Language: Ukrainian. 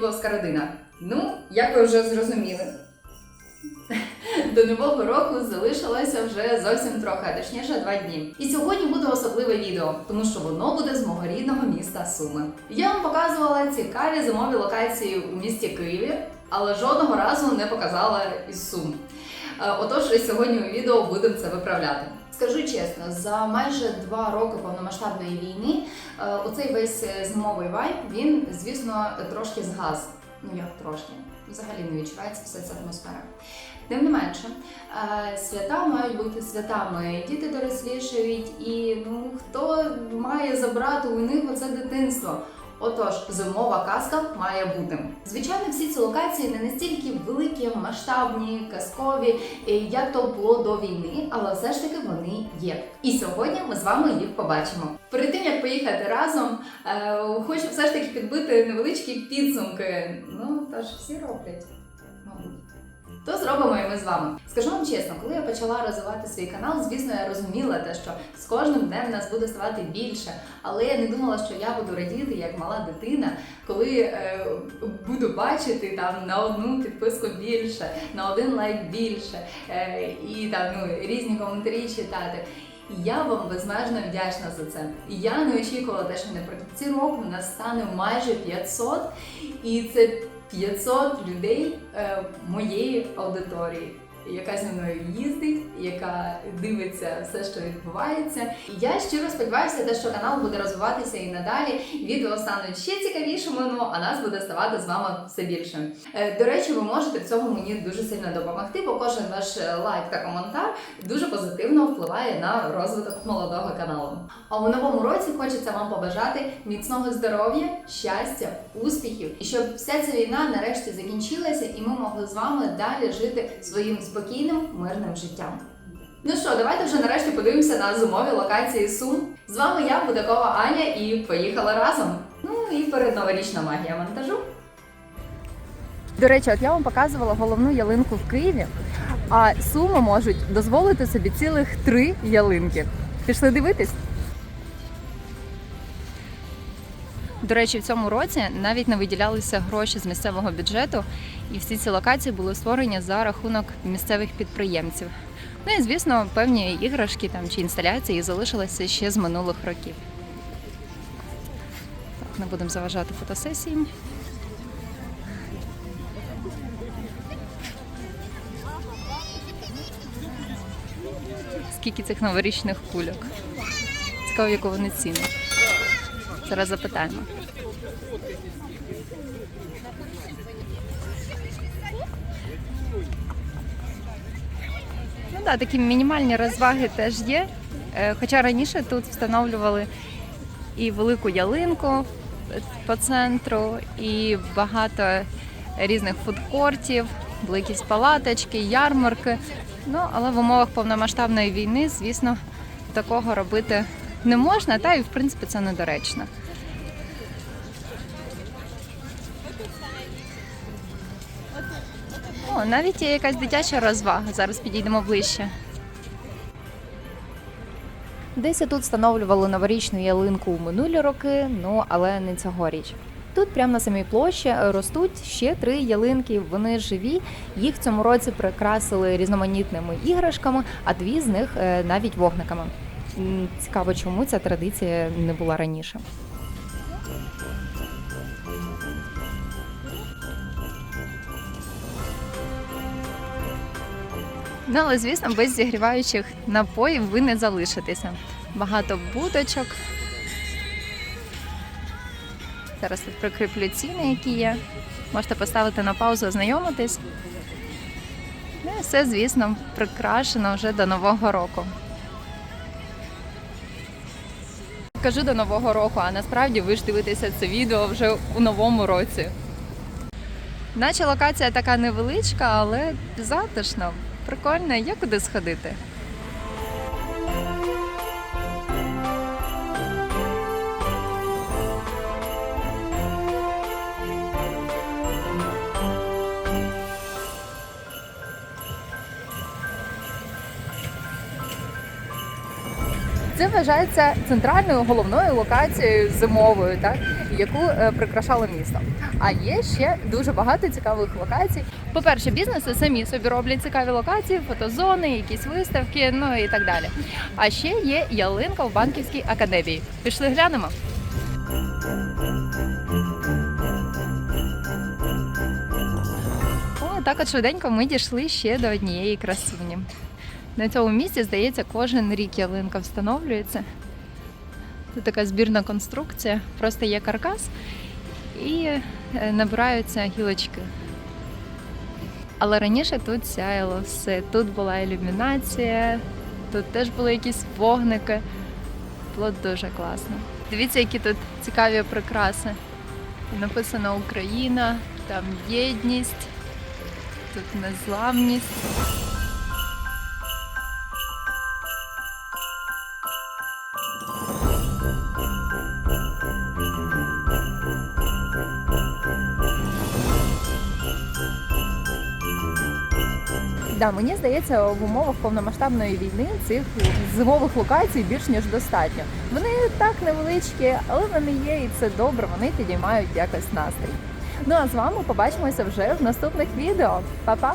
Києво-Могилівська родина. Ну, як ви вже зрозуміли. До нового року залишилося вже зовсім трохи, точніше два дні. І сьогодні буде особливе відео, тому що воно буде з мого рідного міста Суми. Я вам показувала цікаві зимові локації у місті Києві, але жодного разу не показала із Сум. Е, Отож, сьогодні у відео будемо це виправляти. Скажу чесно, за майже два роки повномасштабної війни е, оцей весь е, зимовий вайб, він, звісно, трошки згас. Ну як трошки, взагалі не відчувається вся ця атмосфера. Тим не менше, е, свята мають бути святами. Діти дорослішають, і ну хто має забрати у них оце дитинство? Отож, зимова казка має бути. Звичайно, всі ці локації не настільки великі, масштабні, казкові, е, як то було до війни, але все ж таки вони є. І сьогодні ми з вами їх побачимо. Перед тим як поїхати разом, е, хочу все ж таки підбити невеличкі підсумки. Ну тож всі роблять, мабуть. То зробимо і ми з вами. Скажу вам чесно, коли я почала розвивати свій канал, звісно, я розуміла те, що з кожним днем нас буде ставати більше. Але я не думала, що я буду радіти як мала дитина, коли е, буду бачити там на одну підписку більше, на один лайк більше, е, і там ну, різні коментарі читати. І я вам безмежно вдячна за це. Я не очікувала те, що наприкінці року нас стане майже 500, і це 500 людей е, моєї аудиторії, яка зі мною їздить, яка дивиться все, що відбувається. Я щиро сподіваюся, те, що канал буде розвиватися і надалі. Відео стануть ще цікавішими, ну а нас буде ставати з вами все більше. Е, до речі, ви можете в цьому мені дуже сильно допомогти, бо кожен ваш е, лайк та коментар дуже позитивно впливає на розвиток молодого каналу. А у новому році хочеться вам побажати міцного здоров'я, щастя, успіхів, і щоб вся ця війна нарешті закінчилася, і ми могли з вами далі жити своїм спокійним, мирним життям. Ну що, давайте вже нарешті подивимося на зимові локації Сум. З вами я, Будакова Аня, і поїхали разом. Ну і передноворічна магія монтажу. До речі, от я вам показувала головну ялинку в Києві, а суми можуть дозволити собі цілих три ялинки. Пішли дивитись? До речі, в цьому році навіть не виділялися гроші з місцевого бюджету, і всі ці локації були створені за рахунок місцевих підприємців. Ну і звісно, певні іграшки там чи інсталяції залишилися ще з минулих років. Так, не будемо заважати фотосесії. Скільки цих новорічних кульок? Цікаво, яку вони ціни. Зараз запитаємо. Ну так, такі мінімальні розваги теж є. Е, Хоча раніше тут встановлювали і велику ялинку по центру, і багато різних фудкортів, якісь палаточки, ярмарки. Ну, але в умовах повномасштабної війни, звісно, такого робити не можна, та і в принципі це недоречно. О, навіть є якась дитяча розвага. Зараз підійдемо ближче. Десь тут встановлювали новорічну ялинку у минулі роки, ну але не цьогоріч. Тут прямо на самій площі ростуть ще три ялинки. Вони живі. Їх цьому році прикрасили різноманітними іграшками, а дві з них е, навіть вогниками. Цікаво, чому ця традиція не була раніше. Ну, але звісно, без зігріваючих напоїв ви не залишитеся. Багато будочок. Зараз тут прикріплю ціни, які є. Можете поставити на паузу, ознайомитись. Ну і все, звісно, прикрашено вже до Нового року. Кажу до Нового року, а насправді ви ж дивитеся це відео вже у новому році. Наче локація така невеличка, але затишна, прикольна, є куди сходити. Це вважається центральною головною локацією зимовою, так яку е, прикрашало місто. А є ще дуже багато цікавих локацій. По-перше, бізнеси самі собі роблять цікаві локації, фотозони, якісь виставки, ну і так далі. А ще є ялинка в банківській академії. Пішли глянемо. О, так от швиденько ми дійшли ще до однієї красуні. На цьому місці, здається, кожен рік ялинка встановлюється. Це така збірна конструкція, просто є каркас і е, набираються гілочки. Але раніше тут сяяло все. Тут була ілюмінація, тут теж були якісь вогники. Було дуже класно. Дивіться, які тут цікаві прикраси. Написано Україна, там єдність, тут незламність. Да, мені здається, в умовах повномасштабної війни цих зимових локацій більш ніж достатньо. Вони так невеличкі, але вони є, і це добре. Вони підіймають якось настрій. Ну а з вами побачимося вже в наступних відео. Па-па!